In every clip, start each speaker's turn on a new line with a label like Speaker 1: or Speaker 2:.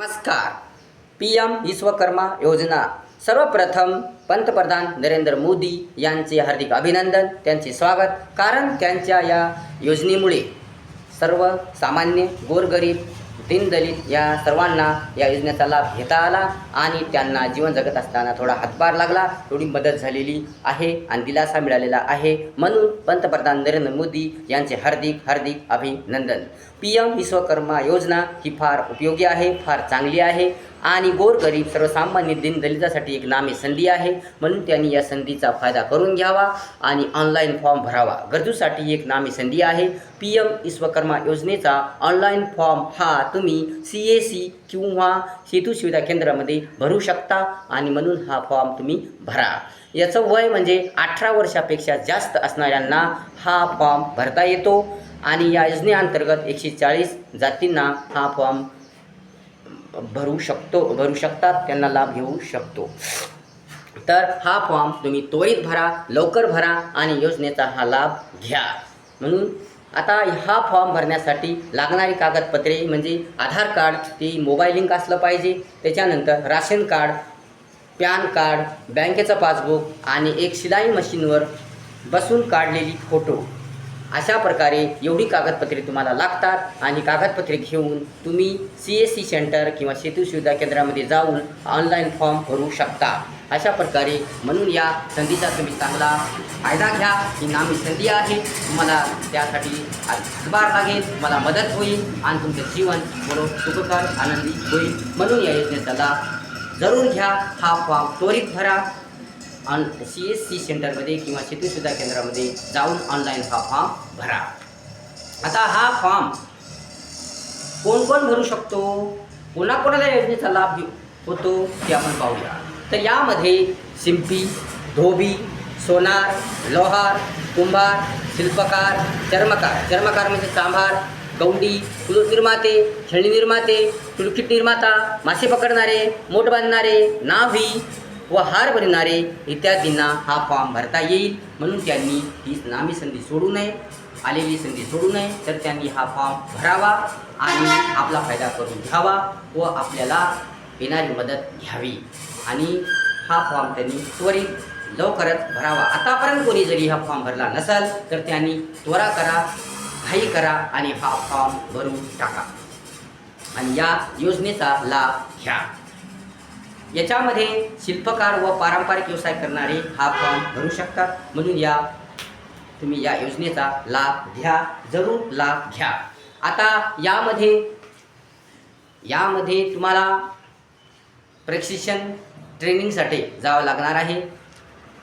Speaker 1: नमस्कार. P M Vishwakarma योजना. सर्वप्रथम पंतप्रधान नरेंद्र मोदी यांचे हार्दिक अभिनंदन त्यांचे स्वागत. कारण त्यांच्या या योजनेमुळे सर्वसामान्य गोरगरीब गोरगरीब दीनदलित या सर्वांना या योजनेचा लाभ घेता आला आणि त्यांना जीवन जगत असताना थोडा हातभार लागला. थोडी मदत झालेली आहे आणि दिलासा मिळालेला आहे. म्हणून पंतप्रधान नरेंद्र मोदी यांचे हार्दिक हार्दिक अभिनंदन. पी एम विश्वकर्मा योजना ही फार उपयोगी आहे फार चांगली आहे. आणि गोरगरीब सर्वसामान्य दिनदलितासाठी एक नामी संधी आहे. म्हणून त्यांनी या संधीचा फायदा करून घ्यावा आणि ऑनलाईन फॉर्म भरावा. गरजूसाठी एक नामी संधी आहे. पी एम विश्वकर्मा योजनेचा ऑनलाईन फॉर्म हा तुम्ही सी ए सी किंवा सेतू सुविधा केंद्रामध्ये भरू शकता आणि म्हणून हा फॉर्म तुम्ही भरा. याचं वय म्हणजे अठरा वर्षापेक्षा जास्त असणाऱ्यांना हा फॉर्म भरता येतो. आणि या योजनेअंतर्गत एकशे चाळीस जातींना हा फॉर्म भरू शकतो भरू शकतात त्यांना लाभ घेऊ शकतो. तर हा फॉर्म तुम्ही त्वरित भरा लवकर भरा आणि योजनेचा हा लाभ घ्या. म्हणून आता हा फॉर्म भरण्यासाठी लागणारी कागदपत्रे म्हणजे आधार कार्ड ती मोबाईल लिंक असलं पाहिजे. त्याच्यानंतर राशन कार्ड पॅन कार्ड बँकेचं पासबुक आणि एक शिलाई मशीनवर बसून काढलेली फोटो अशा प्रकारे एवढी कागदपत्रे तुम्हाला लागतात आणि कागदपत्रे घेऊन तुम्ही सी एस सी सेंटर किंवा सेतू सुविधा केंद्रामध्ये जाऊन ऑनलाईन फॉर्म भरू शकता. अशा प्रकारे म्हणून या संधीचा तुम्ही चांगला फायदा घ्या. ही नामी संधी आहे. तुम्हाला त्यासाठी हातभार लागेल. तुम्हाला मदत होईल आणि तुमचं जीवन बरोबर सुखकर आनंदी होईल. म्हणून या योजनेचा लाभ जरूर घ्या. हा फॉर्म त्वरित भरा. ऑन सी एस सी सेंटरमध्ये किंवा शेतीसुद्धा केंद्रामध्ये जाऊन ऑनलाईन हा फॉर्म भरा. आता हा फॉर्म कोण कोण भरू शकतो? कोणाकोणाला योजनेचा लाभ घेऊ होतो ते आपण पाहूया. तर यामध्ये शिंपी धोबी सोनार लोहार कुंभार शिल्पकार चर्मकार. चर्मकार म्हणजे चांभार गौंडी कुलूप निर्माते खेळणी निर्माते तुळकीट निर्माता मासे पकडणारे मोठ बांधणारे नाव्ही व हार बनणारे इत्यादींना हा फॉर्म भरता येईल. म्हणून त्यांनी ही नामी संधी सोडू नये आलेली संधी सोडू नये. तर त्यांनी हा फॉर्म भरावा आणि आपला फायदा करून घ्यावा व आपल्याला येणारी मदत घ्यावी. आणि हा फॉर्म त्यांनी त्वरित लवकरच भरावा. आतापर्यंत कोणी जरी हा फॉर्म भरला नसेल तर त्यांनी त्वरा करा घाई करा आणि हा फॉर्म भरून टाका. आणि या योजनेचा लाभ घ्या. याच्यामध्ये शिल्पकार व पारंपरिक व्यवसाय करणारे हा फॉर्म भरू शकतात. म्हणून या तुम्ही या योजनेचा लाभ घ्या. जरूर लाभ घ्या. आता यामध्ये यामध्ये तुम्हाला प्रशिक्षण ट्रेनिंगसाठी जावं लागणार आहे.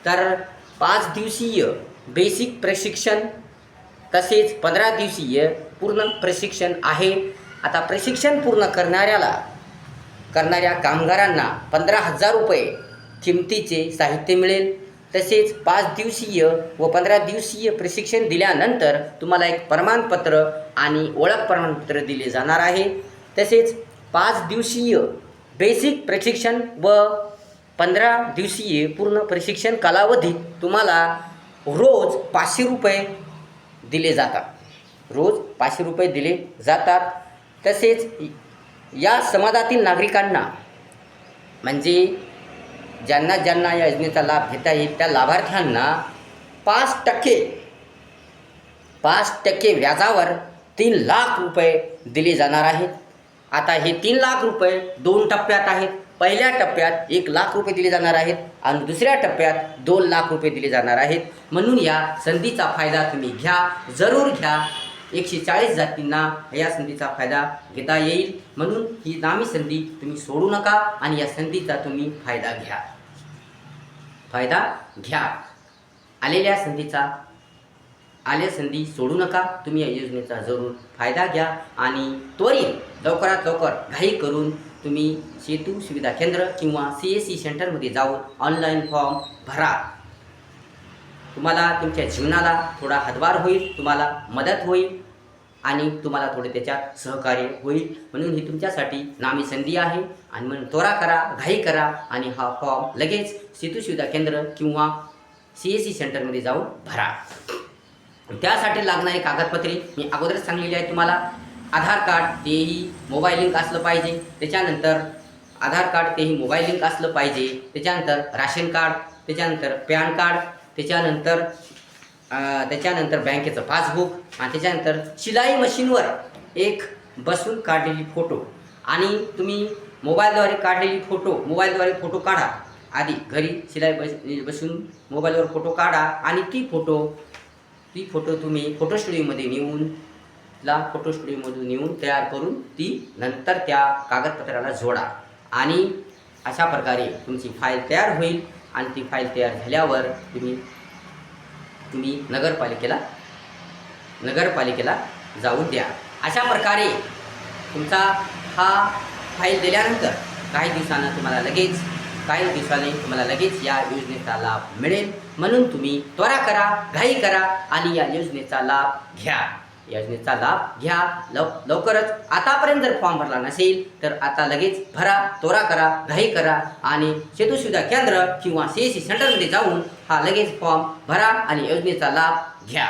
Speaker 1: तर पाच दिवसीय बेसिक प्रशिक्षण तसेच पंधरा दिवसीय पूर्ण प्रशिक्षण आहे. आता प्रशिक्षण पूर्ण करणाऱ्याला करणाऱ्या कामगारांना पंधरा हजार रुपये किमतीचे साहित्य मिळेल. तसेच पाच दिवसीय व पंधरा दिवसीय प्रशिक्षण दिल्यानंतर तुम्हाला एक प्रमाणपत्र आणि ओळख प्रमाणपत्र दिले जाणार आहे. तसेच पाच दिवसीय बेसिक प्रशिक्षण व पंधरा दिवसीय पूर्ण प्रशिक्षण कालावधीत तुम्हाला रोज पाचशे रुपये दिले जातात. रोज पाचशे रुपये दिले जातात. तसेच या समाजातील नागरिकांना म्हणजे ज्यांना ज्यांना या योजनेचा लाभ घेता येईल त्या लाभार्थ्यांना पाच टक्के पाच टक्के व्याजावर तीन लाख रुपये दिले जाणार आहेत. आता हे तीन लाख रुपये दोन टप्प्यात आहेत. पहिल्या टप्प्यात एक लाख रुपये दिले जाणार आहेत आणि दुसऱ्या टप्प्यात दोन लाख रुपये दिले जाणार आहेत. म्हणून या संधीचा फायदा तुम्ही घ्या जरूर घ्या. एकशे चाळीस जातींना या संधीचा फायदा घेता येईल. म्हणून ही नामी संधी तुम्ही सोडू नका आणि या संधीचा तुम्ही फायदा घ्या. फायदा घ्या. आलेल्या संधीचा आल्या संधी सोडू नका. तुम्ही या योजनेचा जरूर फायदा घ्या आणि त्वरित लवकरात लवकर घाई करून तुम्ही सेतू सुविधा केंद्र किंवा सी एस सी सेंटरमध्ये जाऊन ऑनलाईन फॉर्म भरा. तुम्हाला तुमच्या जीवनाला थोडा हातभार होईल तुम्हाला मदत होईल आणि तुम्हाला थोडे त्याच्यात सहकार्य होईल. म्हणून ही तुमच्यासाठी नामी संधी आहे. आणि म्हणून त्वरा करा घाई करा आणि हा फॉर्म लगेच सेतू सुविधा केंद्र किंवा सी एस सी सेंटरमध्ये जाऊन भरा. त्यासाठी लागणारी कागदपत्रे मी अगोदरच सांगलेली आहे तुम्हाला. आधार कार्ड तेही मोबाईल लिंक असलं पाहिजे. त्याच्यानंतर आधार कार्ड तेही मोबाईल लिंक असलं पाहिजे. त्याच्यानंतर राशन कार्ड त्याच्यानंतर पॅन कार्ड त्याच्यानंतर त्याच्यानंतर बँकेचं पासबुक आणि त्याच्यानंतर शिलाई मशीनवर एक बसून काढलेली फोटो. आणि तुम्ही मोबाईलद्वारे काढलेली फोटो मोबाईलद्वारे फोटो काढा. आधी घरी शिलाई बस बसून मोबाईलवर फोटो काढा आणि ती फोटो ती फोटो तुम्ही फोटो स्टुडिओमध्ये नेऊन ला फोटो स्टुडिओमधून नेऊन तयार करून ती नंतर त्या कागदपत्राला जोडा. आणि अशा प्रकारे तुमची फाईल तयार होईल. आणि ती फाईल तयार झाल्यावर तुम्ही तुम्ही नगरपालिकेला नगरपालिकेला जाऊ द्या. अशा प्रकारे तुमचा हा फाईल दिल्यानंतर काही दिवसानं तुम्हाला लगेच काही दिवसांनी तुम्हाला लगेच या योजनेचा लाभ मिळेल. म्हणून तुम्ही त्वरा करा घाई करा आणि या योजनेचा लाभ घ्या. योजनेचा लाभ घ्या. लव लवकरच आतापर्यंत जर फॉर्म भरला नसेल तर आता लगेच भरा तोरा करा घाई करा आणि सेतू सुविधा केंद्र किंवा सी एस सी सेंटरमध्ये जाऊन हा लगेच फॉर्म भरा आणि योजनेचा लाभ घ्या.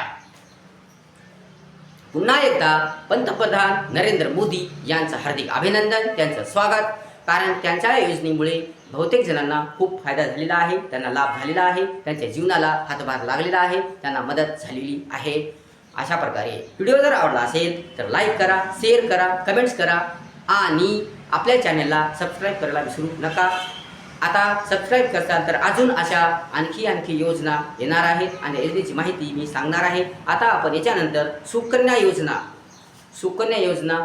Speaker 1: पुन्हा एकदा पंतप्रधान नरेंद्र मोदी यांचं हार्दिक अभिनंदन त्यांचं स्वागत. कारण त्यांच्या योजनेमुळे बहुतेक जणांना खूप फायदा झालेला आहे त्यांना लाभ झालेला आहे त्यांच्या जीवनाला हातभार लागलेला आहे त्यांना मदत झालेली आहे. अशा प्रकारे व्हिडिओ जर आवडला असेल तर लाईक करा शेअर करा कमेंट्स करा आणि आपल्या चॅनलला सबस्क्राईब करायला विसरू नका. आता सबस्क्राईब करताल तर अजून अशा आणखी आणखी योजना येणार आहेत आणि योजनेची माहिती मी सांगणार आहे. आता आपण याच्यानंतर सुकन्या योजना. सुकन्या योजना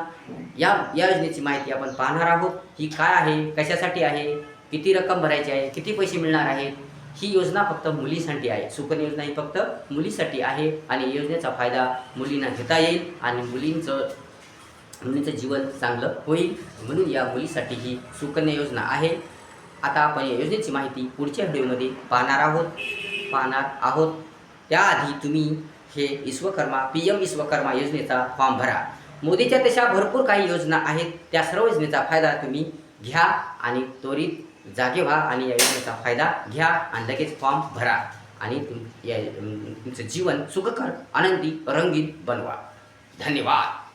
Speaker 1: या या योजनेची माहिती आपण पाहणार आहोत. ही काय आहे? कशासाठी आहे? किती रक्कम भरायची आहे? किती पैसे मिळणार आहेत? ही योजना फक्त मुलीसाठी आहे. सुकन्या योजना ही फक्त मुलीसाठी आहे आणि योजनेचा फायदा मुलींना घेता येईल आणि मुलींचं मुलींचं जीवन चांगलं होईल. म्हणून या मुलीसाठी ही सुकन्या योजना आहे. आता आपण या योजनेची माहिती पुढच्या व्हिडिओमध्ये पाहणार आहोत. पाहणार आहोत. त्याआधी तुम्ही हे विश्वकर्मा पी एम विश्वकर्मा योजनेचा फॉर्म भरा. मोदीच्या तशा भरपूर काही योजना आहेत. त्या सर्व योजनेचा फायदा तुम्ही घ्या आणि त्वरित जागे व्हा आणि या योजनेचा फायदा घ्या आणि लगेच फॉर्म भरा. आणि तुम या तुमचं जीवन सुखकर आनंदी रंगीत बनवा. धन्यवाद.